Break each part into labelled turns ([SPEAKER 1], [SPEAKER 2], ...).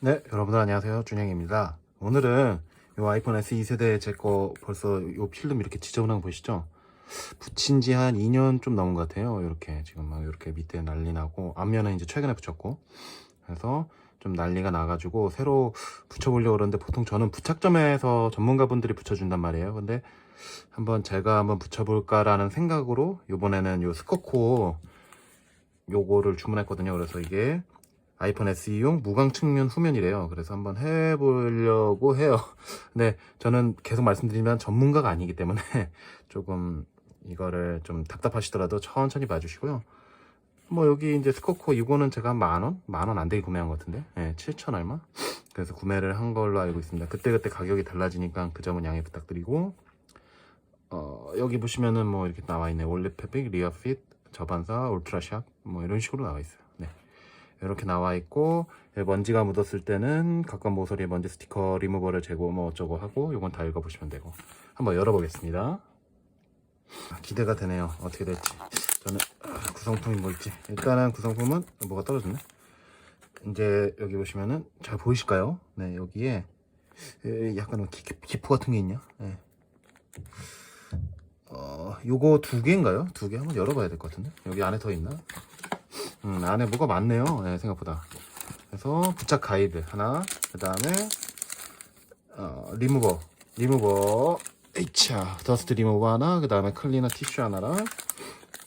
[SPEAKER 1] 네, 여러분들 안녕하세요. 준영입니다. 오늘은 이 아이폰 SE 세대 제 거 벌써 이 필름 이렇게 지저분한 거 보이시죠? 붙인 지 한 2년 좀 넘은 것 같아요. 이렇게 지금 막 이렇게 밑에 난리 나고 앞면은 이제 최근에 붙였고 그래서 좀 난리가 나가지고 새로 붙여보려고 그러는데 보통 저는 부착점에서 전문가분들이 붙여준단 말이에요. 근데 한번 제가 한번 붙여볼까라는 생각으로 이번에는 요 스코코 요거를 주문했거든요. 그래서 이게 아이폰 SE용 무광 측면 후면이래요. 그래서 한번 해보려고 해요. 근데 저는 계속 말씀드리면 전문가가 아니기 때문에 조금 이거를 좀 답답하시더라도 천천히 봐주시고요. 뭐 여기 이제 스코코 이거는 제가 만 원? 만 원 안 되게 구매한 것 같은데? 예, 7천 얼마? 그래서 구매를 한 걸로 알고 있습니다. 그때 그때 가격이 달라지니까 그 점은 양해 부탁드리고 어, 여기 보시면은 뭐 이렇게 나와 있네. 올리 페픽, 리어 핏, 저반사, 울트라샥 뭐 이런 식으로 나와 있어요. 네. 이렇게 나와 있고 예, 먼지가 묻었을 때는 각각 모서리에 먼지 스티커 리무버를 제거 뭐 어쩌고 하고 이건 다 읽어보시면 되고 한번 열어보겠습니다. 아, 기대가 되네요. 어떻게 될지. 저는 아, 구성품이 뭘지. 일단은 구성품은 뭐가 떨어졌네. 이제 여기 보시면은 잘 보이실까요? 네 여기에 에, 약간 기, 기포 같은 게 있냐? 네. 어 요거 두 개인가요? 두 개 한번 열어봐야 될 것 같은데 여기 안에 더 있나? 음, 안에 뭐가 많네요. 네, 생각보다. 그래서 부착 가이드 하나, 그 다음에 어, 리무버, 리무버, 에이차, 더스트 리무버 하나, 그 다음에 클리너 티슈 하나랑,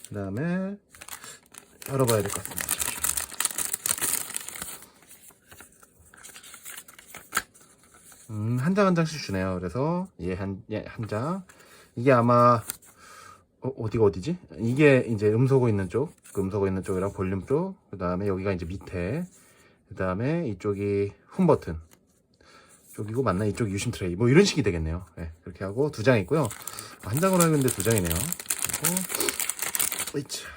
[SPEAKER 1] 그 다음에 열어봐야 될 것 같습니다. 음, 한 장 한 장씩 주네요. 그래서 얘 한, 얘 한 장. 이게 아마 어, 어디가 어디지? 이게 이제 음소거 있는 쪽, 그 음소거 있는 쪽이랑 볼륨 쪽, 그 다음에 여기가 이제 밑에, 그 다음에 이쪽이 홈 버튼 쪽이고 맞나? 이쪽 유심 트레이 뭐 이런 식이 되겠네요. 네, 그렇게 하고 두 장 있고요. 한 장으로 있는데 두 장이네요. 그리고 으이차.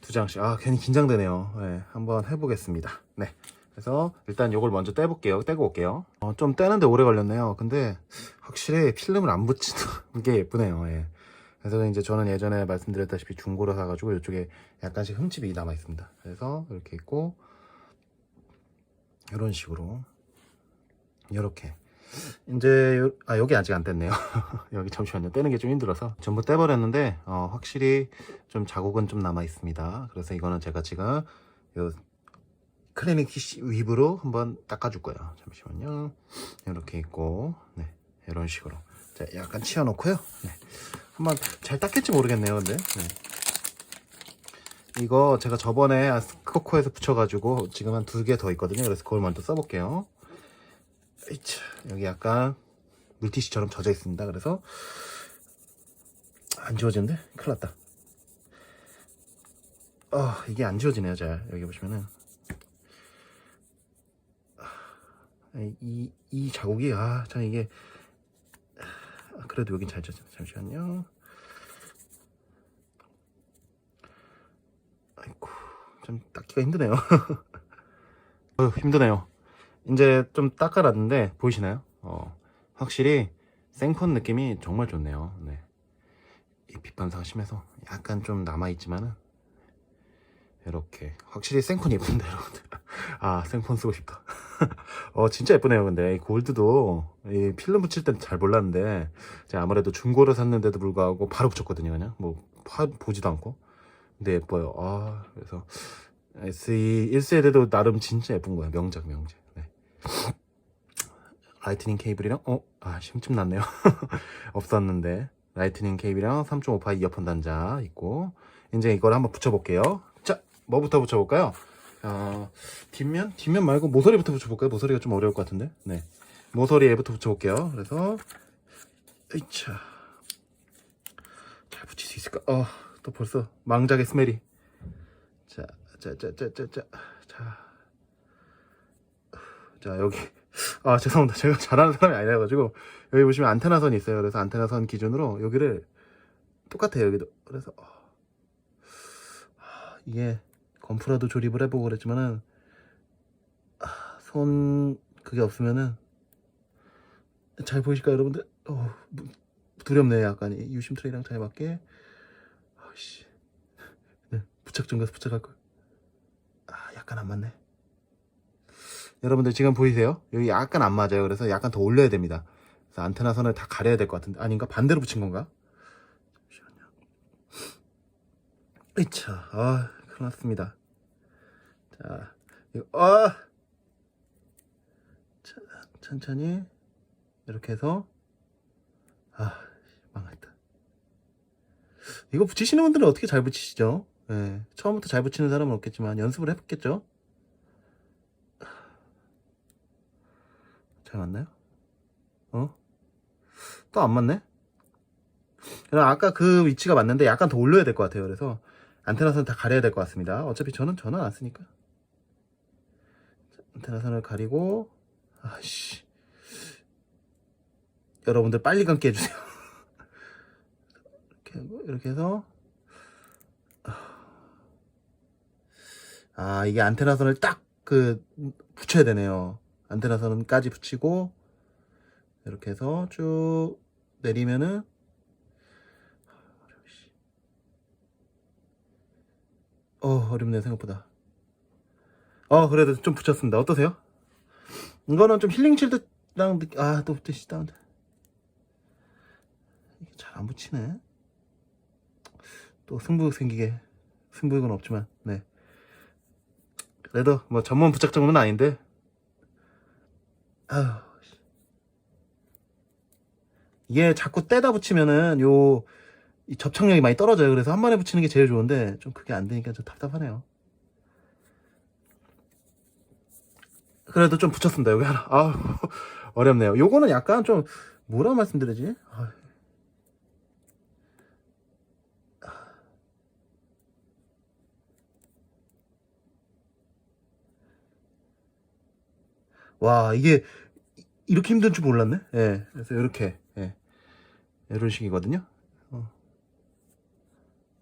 [SPEAKER 1] 두 장씩. 아 괜히 긴장되네요. 네, 한번 해보겠습니다. 네. 그래서 일단 이걸 먼저 떼볼게요. 떼고 올게요. 어, 좀 떼는데 오래 걸렸네요. 근데 확실히 필름을 안 붙이는 게 예쁘네요. 예. 그래서 이제 저는 예전에 말씀드렸다시피 중고로 사가지고 이쪽에 약간씩 흠집이 남아 있습니다. 그래서 이렇게 있고 이런 식으로 이렇게 이제 요- 아 여기 아직 안 뗐네요. 여기 잠시만요. 떼는 게 좀 힘들어서 전부 떼버렸는데 어, 확실히 좀 자국은 좀 남아 있습니다. 그래서 이거는 제가 지금 요 클리닉 윕으로 한번 닦아줄 거예요. 잠시만요. 이렇게 있고, 네, 이런 식으로. 자, 약간 치워놓고요. 네, 한번 잘 닦일지 모르겠네요, 근데. 네. 이거 제가 저번에 스코코에서 붙여가지고 지금 한 두 개 더 있거든요. 그래서 그걸 먼저 써볼게요. 에이차, 여기 약간 물티슈처럼 젖어 있습니다. 그래서 안 지워지는데? 큰일 났다. 아, 이게 안 지워지네요, 잘. 여기 보시면은. 이, 이 자국이, 아, 참 이게, 아, 그래도 여긴 잘 젖어. 잠시만요. 아이고, 좀 닦기가 힘드네요. 어휴, 힘드네요. 이제 좀 닦아놨는데, 보이시나요? 어, 확실히 생폰 느낌이 정말 좋네요. 네. 이 빛반사가 심해서 약간 좀 남아있지만은, 이렇게. 확실히 생폰 예쁜데, 여러분들. 아, 생폰 쓰고 싶다. 어, 진짜 예쁘네요. 근데 이 골드도 이 필름 붙일 때는 잘 몰랐는데 제가 아무래도 중고를 샀는데도 불구하고 바로 붙였거든요. 그냥 뭐 파, 보지도 않고. 근데 예뻐요. 아, 그래서 SE 1세대도 나름 진짜 예쁜 거예요. 명작, 명작. 네. 라이트닝 케이블이랑 어, 아, 심심 났네요. 없었는데 라이트닝 케이블이랑 3.5파 이어폰 단자 있고 이제 이걸 한번 붙여볼게요. 자, 뭐부터 붙여볼까요? 어, 뒷면? 뒷면 말고 모서리부터 붙여볼까요? 모서리가 좀 어려울 것 같은데. 네. 모서리에부터 붙여볼게요. 그래서, 으이차. 잘 붙일 수 있을까? 어, 또 벌써 망작의 스멜이. 자, 자, 자, 자, 자, 자, 자. 자, 여기. 아, 죄송합니다. 제가 잘하는 사람이 아니라가지고. 여기 보시면 안테나선이 있어요. 그래서 안테나선 기준으로 여기를 똑같아요. 여기도. 그래서, 어. 아, 이게 건프라도 조립을 해보고 그랬지만은 아, 손 그게 없으면은 잘 보이실까요 여러분들? 어, 무- 두렵네 약간 이 유심 트레이랑 잘 맞게 아씨 네, 부착 좀 가서 부착할 걸. 아 약간 안 맞네. 여러분들 지금 보이세요? 여기 약간 안 맞아요. 그래서 약간 더 올려야 됩니다. 그래서 안테나 선을 다 가려야 될 것 같은데 아닌가? 반대로 붙인 건가? 잠시만요. 이차, 아, 큰일 났습니다. 자, 아! 자, 천천히 이렇게 해서 아, 망했다. 이거 붙이시는 분들은 어떻게 잘 붙이시죠? 예, 처음부터 잘 붙이는 사람은 없겠지만 연습을 해봤겠죠? 잘 맞나요? 어? 또 안 맞네? 그럼 아까 그 위치가 맞는데 약간 더 올려야 될 것 같아요. 그래서 안테나 선다 가려야 될 것 같습니다. 어차피 저는 전원 안 쓰니까. 자, 안테나 선을 가리고 아씨 여러분들 빨리 감게 해주세요. 이렇게 이렇게 해서 아 이게 안테나 선을 딱 그 붙여야 되네요. 안테나 선까지 붙이고 이렇게 해서 쭉 내리면은 어 어렵네요 생각보다 어 그래도 좀 붙였습니다 어떠세요? 이거는 좀 힐링 칠드랑 아또 붙으시 다운데 이게 잘안 붙이네 또 승부욕 생기게 승부욕은 없지만 네 그래도 뭐 전문 부착 정도는 아닌데 아휴 씨. 이게 자꾸 떼다 붙이면은 요이 접착력이 많이 떨어져요. 그래서 한 번에 붙이는 게 제일 좋은데 좀 그게 안 되니까 좀 답답하네요. 그래도 좀 붙였습니다. 여기 하나. 아 어렵네요. 요거는 약간 좀 뭐라 말씀드리지? 아, 와 이게 이렇게 힘든 줄 몰랐네. 예. 그래서 이렇게 예. 이런 식이거든요. 어.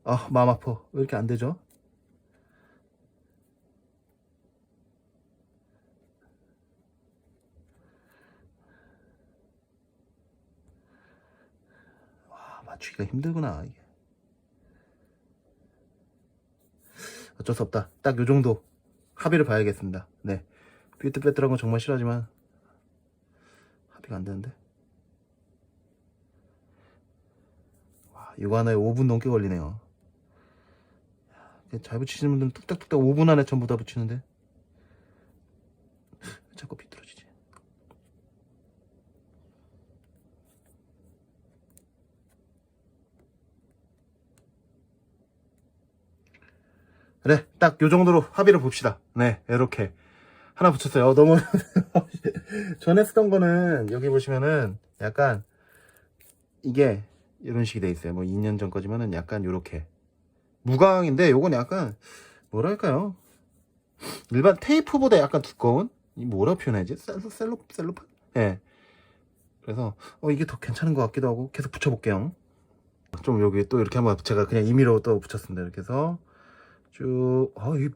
[SPEAKER 1] 아 마음 아파. 왜 이렇게 안 되죠? 맞추기가 힘들구나 이게. 어쩔 수 없다. 딱 요 정도 합의를 봐야겠습니다. 네. 삐뚤빼뚤한 건 정말 싫어하지만 합의가 안 되는데. 와, 이거 하나에 5분 넘게 걸리네요. 야, 잘 붙이시는 분들은 뚝딱뚝딱 5분 안에 전부 다 붙이는데. 왜 자꾸 비뚤 그래, 딱요 정도로 합의를 봅시다. 네, 이렇게. 하나 붙였어요. 어, 너무 전에 쓰던 거는 여기 보시면은 약간 이게 이런 식이 돼 있어요. 뭐 2년 전 거지만은 약간 요렇게 무광인데 요건 약간 뭐랄까요? 일반 테이프보다 약간 두꺼운 이 뭐라 표현하지? 셀로 셀로 셀로판? 예. 그래서 어 이게 더 괜찮은 것 같기도 하고 계속 붙여볼게요. 좀 여기 또 이렇게 한번 제가 그냥 임의로 또 붙였습니다. 이렇게 해서 쭉 아, 이게,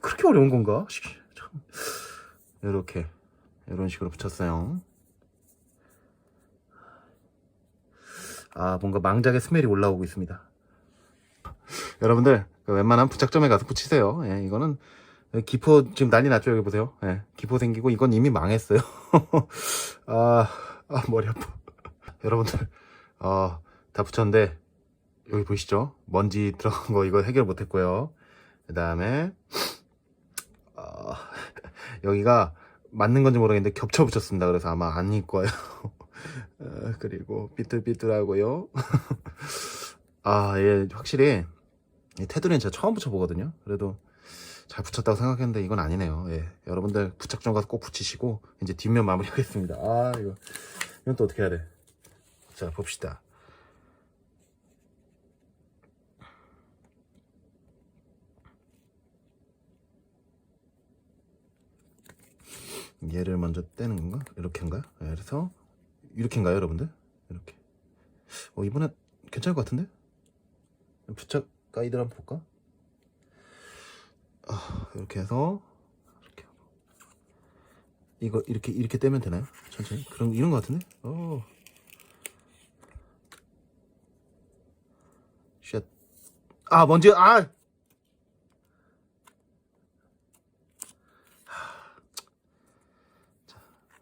[SPEAKER 1] 그렇게 어려운 건가? 참. 이렇게 이런 식으로 붙였어요. 아 뭔가 망작의 스멜이 올라오고 있습니다. 여러분들 그 웬만한 부착점에 가서 붙이세요. 예, 이거는 기포 지금 난리 났죠 여기 보세요. 예, 기포 생기고 이건 이미 망했어요. 아, 아 머리 아파. 여러분들 어, 다 붙였는데 여기 보이시죠? 먼지 들어간 거 이거 해결 못했고요. 그 다음에 어, 여기가 맞는 건지 모르겠는데 겹쳐 붙였습니다. 그래서 아마 아닐 거예요. 어, 그리고 삐뚤삐뚤하고요. 아, 예, 확실히 이 테두리는 제가 처음 붙여보거든요. 그래도 잘 붙였다고 생각했는데 이건 아니네요. 예, 여러분들 부착점 가서 꼭 붙이시고 이제 뒷면 마무리하겠습니다. 아, 이거 이건 또 어떻게 해야 돼? 자, 봅시다. 얘를 먼저 떼는 건가? 이렇게인가요? 네, 그래서 이렇게인가요, 여러분들? 이렇게. 어 이번엔 괜찮을 것 같은데? 부착 가이드를 한번 볼까? 아, 이렇게 해서 이렇게 하고. 이거 이렇게 이렇게 떼면 되나요? 천천히. 그럼 이런 것 같은데? 오. 쉣. 아 먼지 아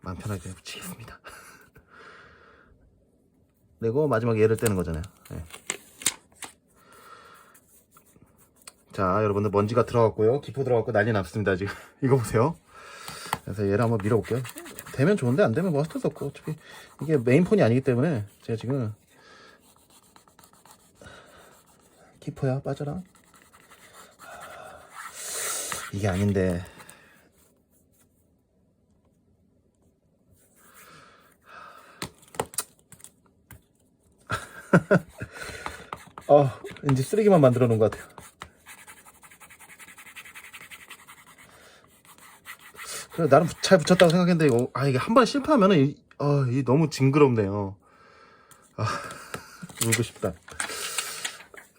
[SPEAKER 1] 마음 편하게 붙이겠습니다. 그리고 마지막에 얘를 떼는 거잖아요. 예. 자, 여러분들 먼지가 들어갔고요. 기포 들어갔고 난리 났습니다, 지금. 이거 보세요. 그래서 얘를 한번 밀어볼게요. 되면 좋은데 안 되면 뭐수 없고 어차피 이게 메인폰이 아니기 때문에 제가 지금 기포야 빠져라. 이게 아닌데 어, 왠지 쓰레기만 만들어 놓은 것 같아요. 그래, 나름 잘 붙였다고 생각했는데, 이거, 아, 이게 한 번 실패하면은, 이, 아, 이 너무 징그럽네요. 아, 울고 싶다.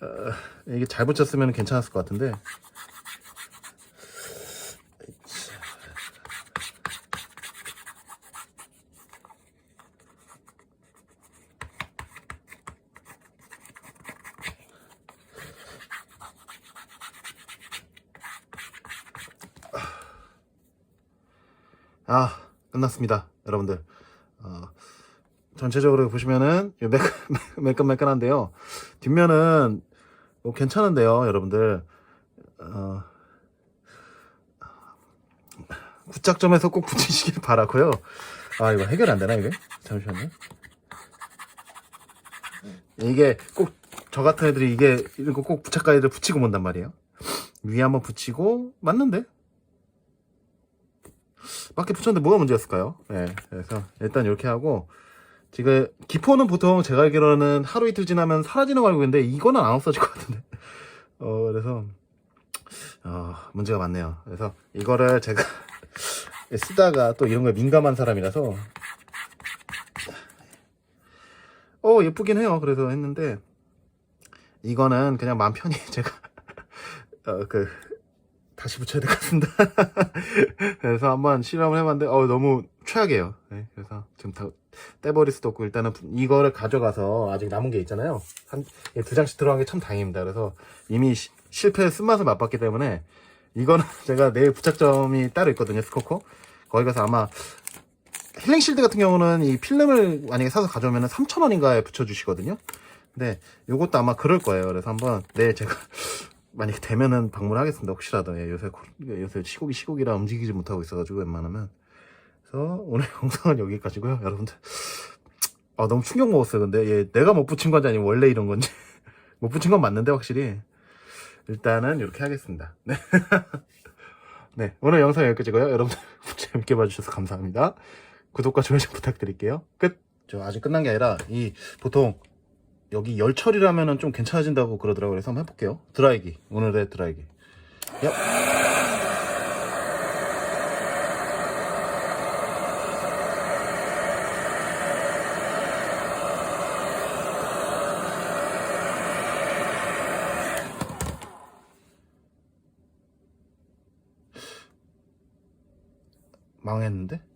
[SPEAKER 1] 아, 이게 잘 붙였으면 괜찮았을 것 같은데. 아, 끝났습니다. 여러분들. 어, 전체적으로 보시면은 매끈매끈한데요. 뒷면은 뭐 괜찮은데요, 여러분들. 어, 구착점에서 꼭 붙이시길 바라고요. 아, 이거 해결 안 되나, 이게? 잠시만요. 이게 꼭, 저 같은 애들이 이게, 이런 거 꼭 부착 가이들 붙이고 본단 말이에요. 위에 한번 붙이고, 맞는데? 밖에 붙였는데 뭐가 문제였을까요? 네, 그래서 일단 이렇게 하고 지금 기포는 보통 제가 알기로는 하루 이틀 지나면 사라지는 거 알고 있는데 이거는 안 없어질 것 같은데. 어 그래서 어 문제가 많네요. 그래서 이거를 제가 쓰다가 또 이런 거에 민감한 사람이라서. 어 예쁘긴 해요. 그래서 했는데 이거는 그냥 마음 편히 제가 어 그 다시 붙여야 될 것 같습니다. 그래서 한번 실험을 해봤는데, 어, 너무 최악이에요. 네, 그래서 지금 다 떼버릴 수도 없고, 일단은 이거를 가져가서 아직 남은 게 있잖아요. 한, 예, 두 장씩 들어간 게 참 다행입니다. 그래서 이미 시- 실패 쓴맛을 맛봤기 때문에, 이거는 제가 내일 부착점이 따로 있거든요, 스코코. 거기 가서 아마, 힐링 실드 같은 경우는 이 필름을 만약에 사서 가져오면 3,000원인가에 붙여주시거든요. 근데 요것도 아마 그럴 거예요. 그래서 한번 내일 제가 만약에 되면은 방문하겠습니다. 혹시라도 예, 요새 코- 요새 시국이 시국이라 움직이지 못하고 있어가지고 웬만하면 그래서 오늘 영상은 여기까지고요. 여러분들 아 너무 충격 먹었어요. 근데 예, 내가 못 붙인 건지 아니면 원래 이런 건지 못 붙인 건 맞는데 확실히 일단은 이렇게 하겠습니다. 네. 네 오늘 영상 여기까지고요. 여러분들 재밌게 봐주셔서 감사합니다. 구독과 좋아요 좀 부탁드릴게요. 끝. 저 아직 끝난 게 아니라 이 보통 여기 열처리라면은 좀 괜찮아진다고 그러더라고요. 그래서 한번 해볼게요. 드라이기. 오늘의 드라이기. 야. 망했는데?